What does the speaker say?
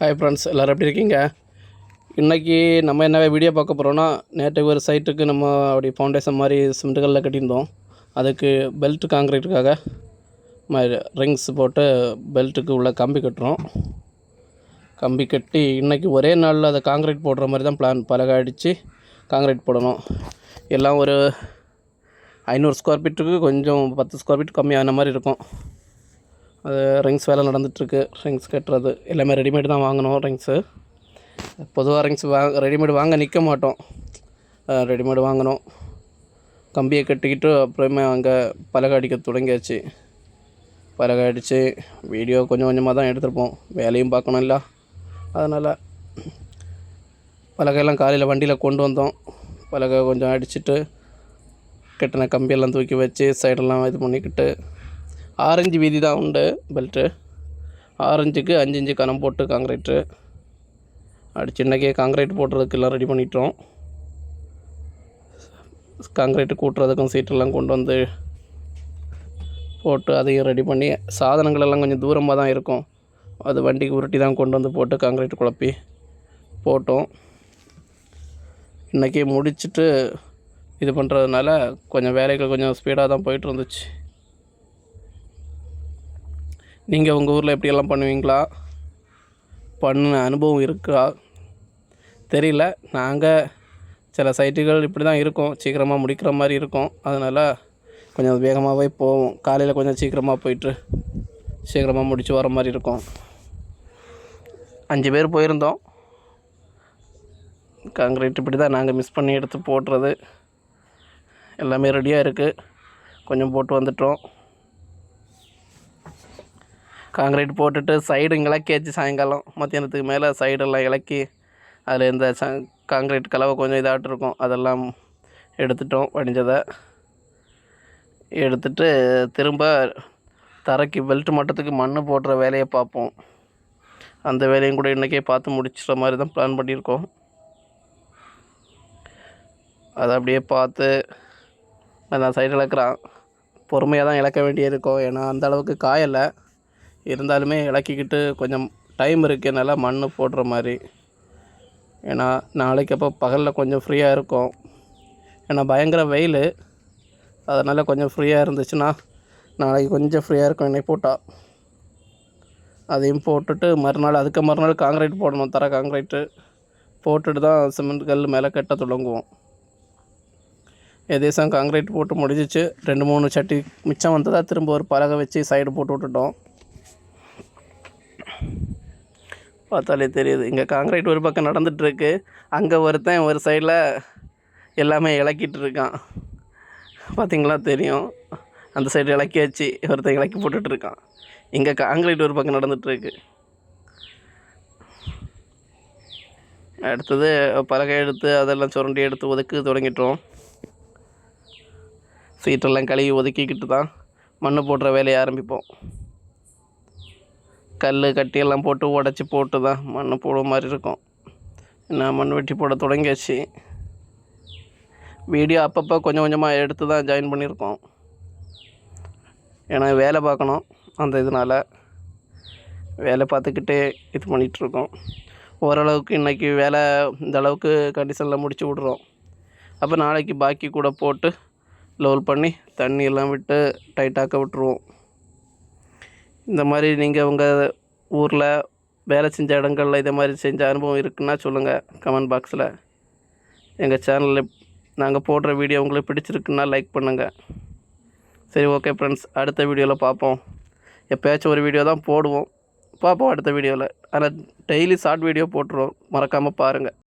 Hi friends எல்லோரும் எப்படி இருக்கீங்க? இன்றைக்கி நம்ம என்ன வீடியோ பார்க்க போகிறோன்னா நேற்று ஒரு சைட்டுக்கு நம்ம அப்படி ஃபவுண்டேஷன் மாதிரி சிமெண்ட்டுகளில் கட்டியிருந்தோம். அதுக்கு பெல்ட் காங்கிரீட்டுக்காக ரிங்ஸ் போட்டு பெல்ட்டுக்கு உள்ள கம்பி கட்டுறோம். கம்பி கட்டி இன்றைக்கி ஒரே நாளில் அதை காங்கிரீட் போடுற மாதிரி தான் பிளான் பலகை அடித்து காங்கிரீட் போடணும். எல்லாம் ஒரு ஐநூறு ஸ்கொயர் ஃபீட்டுக்கு கொஞ்சம் பத்து ஸ்கொயர் ஃபீட் கம்மியான மாதிரி இருக்கும். அது ரிங்ஸ் வேலை நடந்துகிட்ருக்கு ரிங்ஸ் கட்டுறது எல்லாமே ரெடிமேட் தான் வாங்கணும் ரிங்ஸு பொதுவாக ரிங்ஸ் வாங்க ரெடிமேடு வாங்க நிற்க மாட்டோம். ரெடிமேடு வாங்கணும். கம்பியை கட்டிக்கிட்டு அப்புறமே அங்கே பலகை அடிக்க தொடங்கியாச்சு. பலகை அடித்து வீடியோ கொஞ்சம் கொஞ்சமாக தான் எடுத்துருப்போம். வேலையும் பார்க்கணும் இல்லை. அதனால் பலகையெல்லாம் காலையில் வண்டியில் கொண்டு வந்தோம். பலகை கொஞ்சம் அடிச்சுட்டு கட்டின கம்பியெல்லாம் தூக்கி வச்சு சைடெல்லாம் இது பண்ணிக்கிட்டு ஆரஞ்சு வீதி தான் உண்டு பெல்ட்டு ஆரஞ்சுக்கு அஞ்சு இஞ்சு கனம் போட்டு காங்கிரீட்டு அடிச்சு இன்றைக்கே காங்கிரீட் போடுறதுக்கெல்லாம் ரெடி பண்ணிட்டோம். காங்கிரீட்டு கூட்டுறதுக்கும் சீட்டெல்லாம் கொண்டு வந்து போட்டு அதையும் ரெடி பண்ணி சாதனங்கள் எல்லாம் கொஞ்சம் தூரமாக தான் இருக்கும். அது வண்டிக்கு உருட்டி தான் கொண்டு வந்து போட்டு காங்கிரீட் குழப்பி போட்டோம். இன்றைக்கி முடிச்சுட்டு இது பண்ணுறதுனால கொஞ்சம் வேலைகள் கொஞ்சம் ஸ்பீடாக தான் போயிட்டு இருந்துச்சு. நீங்கள் உங்கள் ஊரில் எப்படியெல்லாம் பண்ணுவீங்களா? பண்ணின அனுபவம் இருக்கா? தெரியல. நாங்கள் சில சைட்டுகள் இப்படி தான் இருக்கும். சீக்கிரமாக முடிக்கிற மாதிரி இருக்கும். அதனால் கொஞ்சம் வேகமாகவே போவோம். காலையில் கொஞ்சம் சீக்கிரமாக போயிட்டு சீக்கிரமாக முடித்து வர மாதிரி இருக்கும். அஞ்சு பேர் போயிருந்தோம். காங்கிரீட் இப்படி தான் நாங்கள் மிஸ் பண்ணி எடுத்து போடுறது. எல்லாமே ரெடியாக இருக்குது கொஞ்சம் போட்டு வந்துட்டோம். காங்கிரீட் போட்டுட்டு சைடு இலக்கியாச்சு சாயங்காலம் மத்தியானத்துக்கு மேலே சைடெல்லாம் இலக்கி அதில் இந்த ச காங்கிரீட் கலவை கொஞ்சம் இதாகிட்டு இருக்கும். அதெல்லாம் எடுத்துட்டோம் வடிஞ்சதை எடுத்துட்டு திரும்ப தரைக்கு பெல்ட் மட்டத்துக்கு மண் போடுற வேலையை பார்ப்போம். அந்த வேலையும் கூட இன்றைக்கே பார்த்து முடிச்சுற மாதிரி தான் பிளான் பண்ணியிருக்கோம். அதை அப்படியே பார்த்து நான் சைடு இழக்கிறான் பொறுமையாக தான் இழக்க வேண்டியிருக்கும். ஏன்னா அந்த அளவுக்கு காயலை. இருந்தாலுமே இலக்கிக்கிட்டு கொஞ்சம் டைம் இருக்குது நல்லா மண் போடுற மாதிரி. ஏன்னா நாளைக்கு அப்போ பகலில் கொஞ்சம் ஃப்ரீயாக இருக்கும். ஏன்னா பயங்கர வெயில். அதனால் கொஞ்சம் ஃப்ரீயாக இருந்துச்சுன்னா நாளைக்கு கொஞ்சம் ஃப்ரீயாக இருக்கும் என்னை போட்டால் அதையும் போட்டுட்டு மறுநாள் அதுக்கு மறுநாள் காங்கிரீட் போடணும். தர காங்கிரீட்டு போட்டுட்டு தான் சிமெண்ட் கல் மேலே கட்ட தொடங்குவோம். எதேசம் காங்கிரீட் போட்டு முடிஞ்சிச்சு. ரெண்டு மூணு சட்டி மிச்சம் வந்ததாக திரும்ப ஒரு பலகை வச்சு சைடு போட்டு விட்டுட்டோம். பார்த்தாலே தெரியுது. இங்கே காங்கிரீட் ஒரு பக்கம் நடந்துகிட்ருக்கு அங்கே ஒருத்தன் ஒரு சைடில் எல்லாமே இலக்கிட்டு இருக்கான் பார்த்திங்களா தெரியும். அந்த சைடு இலக்கி வச்சு ஒருத்தன் இலக்கி போட்டுட்ருக்கான் இங்கே காங்கிரீட் ஒரு பக்கம் நடந்துகிட்ருக்கு அடுத்தது பலகை எடுத்து அதெல்லாம் சுரண்டி எடுத்து ஒதுக்கு தொடங்கிட்டோம். சீட்டெல்லாம் கழுவி ஒதுக்கிக்கிட்டு தான் மண் போடுற வேலையை ஆரம்பிப்போம். கல் கட்டியெல்லாம் போட்டு உடச்சி போட்டு தான் மண் போடுற மாதிரி இருக்கும். என்ன மண் வெட்டி போட தொடங்கியாச்சு. வீடியோ அப்பப்போ கொஞ்சம் கொஞ்சமாக எடுத்து தான் ஜாயின் பண்ணியிருக்கோம். ஏன்னா வேலை பார்க்கணும் அந்த இதனால். வேலை பார்த்துக்கிட்டே இது பண்ணிகிட்ருக்கோம். ஓரளவுக்கு இன்றைக்கி வேலை இந்த அளவுக்கு கண்டிஷனில் முடிச்சு விட்றோம். அப்போ நாளைக்கு பாக்கி கூட போட்டு லோல் பண்ணி தண்ணியெல்லாம் விட்டு டைட்டாக்க விட்டுருவோம். இந்த மாதிரி நீங்கள் உங்கள் ஊரில் வேலை செஞ்ச இடங்களில் இதை மாதிரி செஞ்ச அனுபவம் இருக்குன்னா சொல்லுங்கள் கமெண்ட் பாக்ஸில் எங்கள் சேனலில் நாங்கள் போடுற வீடியோ உங்களுக்கு பிடிச்சிருக்குன்னா லைக் பண்ணுங்கள் சரி ஓகே ஃப்ரெண்ட்ஸ் அடுத்த வீடியோவில் பார்ப்போம். எப்போயாச்சும் ஒரு வீடியோ தான் போடுவோம். பார்ப்போம் அடுத்த வீடியோவில் ஆனால் டெய்லி ஷார்ட் வீடியோ போட்டுருவோம். மறக்காமல் பாருங்கள்